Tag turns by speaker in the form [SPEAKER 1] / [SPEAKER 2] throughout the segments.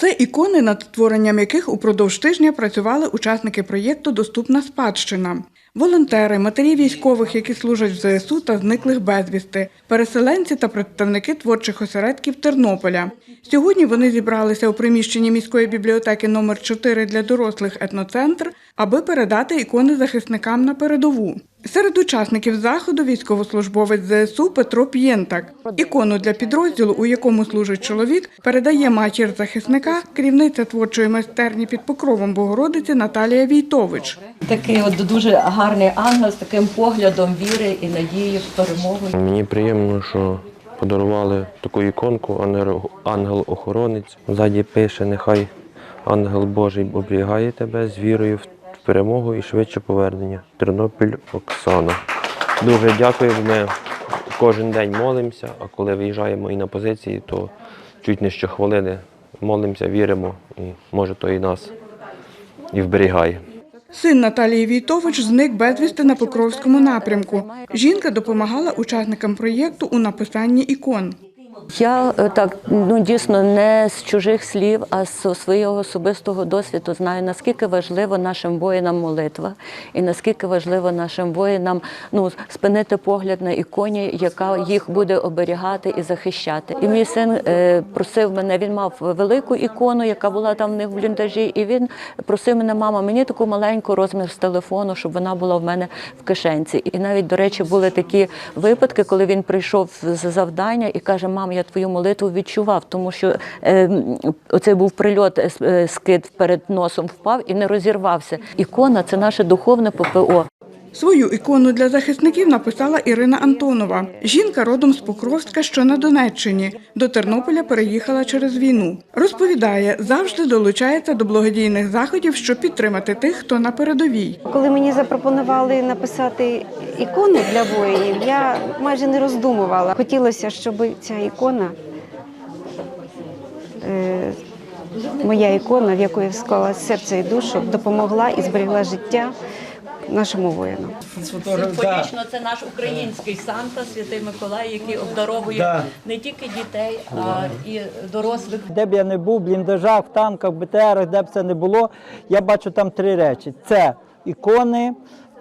[SPEAKER 1] Це ікони, над творенням яких упродовж тижня працювали учасники проєкту Доступна спадщина. Волонтери, матері військових, які служать в ЗСУ та зниклих безвісти, переселенці та представники творчих осередків Тернополя. Сьогодні вони зібралися у приміщенні міської бібліотеки номер 4 для дорослих етноцентр, аби передати ікони захисникам на передову. Серед учасників заходу військовослужбовець ЗСУ Петро П'єнтак. Ікону для підрозділу, у якому служить чоловік, передає матір захисника, керівниця творчої майстерні під покровом Богородиці Наталія Війтович.
[SPEAKER 2] Такий от дуже гарний ангел з таким поглядом віри і надії в перемогу.
[SPEAKER 3] Мені приємно, що подарували таку іконку, ангел- ангел-охоронець. Ззаді пише, нехай ангел Божий оберігає тебе з вірою в перемогу і швидше повернення. Тернопіль Оксана. Дуже дякую. Ми кожен день молимося, а коли виїжджаємо і на позиції, то чуть не щохвилини молимося, віримо, і може то і нас і вберігає.
[SPEAKER 1] Син Наталії Війтович зник безвісти на Покровському напрямку. Жінка допомагала учасникам проєкту у написанні ікон.
[SPEAKER 2] Я е, так ну дійсно не з чужих слів, а з свого особистого досвіду знаю, наскільки важливо нашим воїнам молитва, і наскільки важливо нашим воїнам ну спинити погляд на іконі, яка їх буде оберігати і захищати. І мій син е, просив мене, він мав велику ікону, яка була там в них в бліндажі, і він просив мене, мама, мені таку маленьку розмір з телефону, щоб вона була в мене в кишенці. І навіть, до речі, були такі випадки, коли він прийшов з завдання і каже: Мам, я твою молитву відчував, тому що е, м, оцей був прильот, е, е, скид перед носом впав і не розірвався. Ікона це наше духовне ППО.
[SPEAKER 1] Свою ікону для захисників написала Ірина Антонова. Жінка родом з Покровська, що на Донеччині. До Тернополя переїхала через війну. Розповідає, завжди долучається до благодійних заходів, щоб підтримати тих, хто на передовій.
[SPEAKER 4] Коли мені запропонували написати ікону для воїнів, я майже не роздумувала. Хотілося, щоб ця ікона, е, моя ікона, в яку я серце і душу, допомогла і зберегла життя нашому воїну.
[SPEAKER 2] Символічно це наш український Санта, святий Миколай, який обдаровує
[SPEAKER 5] Да.
[SPEAKER 2] не тільки дітей, а і дорослих.
[SPEAKER 5] Де б я не був, в бліндажах, в танках, в БТРах, де б це не було, я бачу там три речі: це ікони,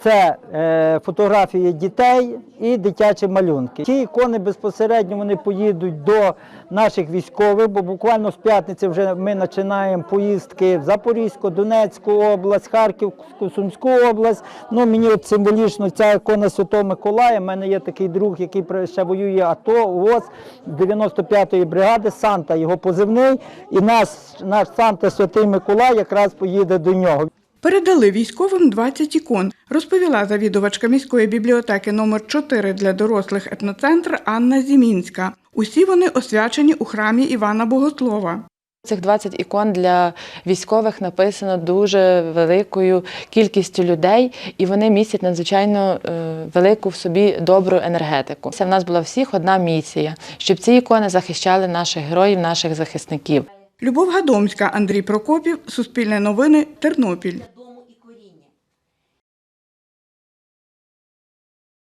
[SPEAKER 5] це е, фотографії дітей і дитячі малюнки. Ті ікони безпосередньо вони поїдуть до наших військових, бо буквально з п'ятниці вже ми починаємо поїздки в Запорізьку, Донецьку область, Харківську, Сумську область. Ну мені от символічно ця ікона Святого Миколая. У мене є такий друг, який ще воює АТО, УОЗ 95-ї бригади, Санта, його позивний. І нас, наш Санта Святий Миколай якраз поїде до нього.
[SPEAKER 1] Передали військовим 20 ікон, розповіла завідувачка міської бібліотеки номер 4 для дорослих етноцентр Анна Зімінська. Усі вони освячені у храмі Івана Богослова.
[SPEAKER 6] Цих 20 ікон для військових написано дуже великою кількістю людей, і вони містять надзвичайно е, велику в собі добру енергетику. Це в нас була всіх одна місія, щоб ці ікони захищали наших героїв, наших захисників.
[SPEAKER 1] Любов Гадомська, Андрій Прокопів, Суспільне новини, Тернопіль.